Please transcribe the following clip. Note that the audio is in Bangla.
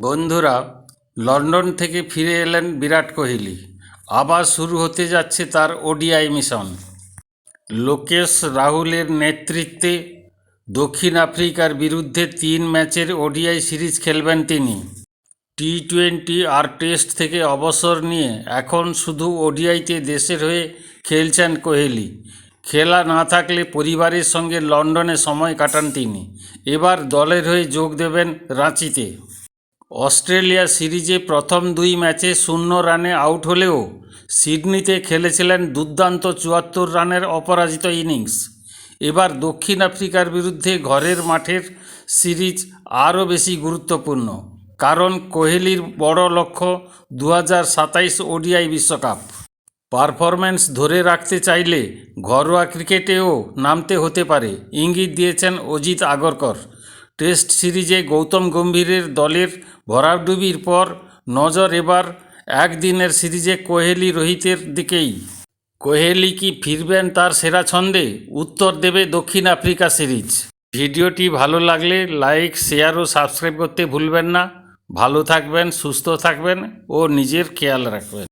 বন্ধুরা, লন্ডন থেকে ফিরে এলেন বিরাট কোহলি। আবার শুরু হতে যাচ্ছে তার ওডিআই মিশন। লোকেশ রাহুলের নেতৃত্বে দক্ষিণ আফ্রিকার বিরুদ্ধে তিন ম্যাচের ওডিআই সিরিজ খেলবেন তিনি। টি টোয়েন্টি আর টেস্ট থেকে অবসর নিয়ে এখন শুধু ওডিআইতে দেশের হয়ে খেলছেন কোহলি। খেলা না থাকলে পরিবারের সঙ্গে লন্ডনে সময় কাটান তিনি। এবার দলের হয়ে যোগ দেবেন রাঁচিতে। অস্ট্রেলিয়া সিরিজে প্রথম দুই ম্যাচে শূন্য রানে আউট হলেও সিডনিতে খেলেছিলেন দুর্দান্ত চুয়াত্তর রানের অপরাজিত ইনিংস। এবার দক্ষিণ আফ্রিকার বিরুদ্ধে ঘরের মাঠের সিরিজ আরও বেশি গুরুত্বপূর্ণ। কারণ কোহলির বড় লক্ষ্য দু ওডিআই বিশ্বকাপ। পারফরম্যান্স ধরে রাখতে চাইলে ঘরোয়া ক্রিকেটেও নামতে হতে পারে। ইঙ্গিত দিয়েছেন অজিত আগরকর। টেস্ট সিরিজে গৌতম গম্ভীরের দলের ভরাডুবির পর নজর এবার একদিনের সিরিজে কোহলি রোহিতের দিকেই। কোহলি কি ফিরবেন তার সেরা ছন্দে? উত্তর দেবে দক্ষিণ আফ্রিকা সিরিজ। ভিডিওটি ভালো লাগলে লাইক, শেয়ার ও সাবস্ক্রাইব করতে ভুলবেন না। ভালো থাকবেন, সুস্থ থাকবেন ও নিজের খেয়াল রাখবেন।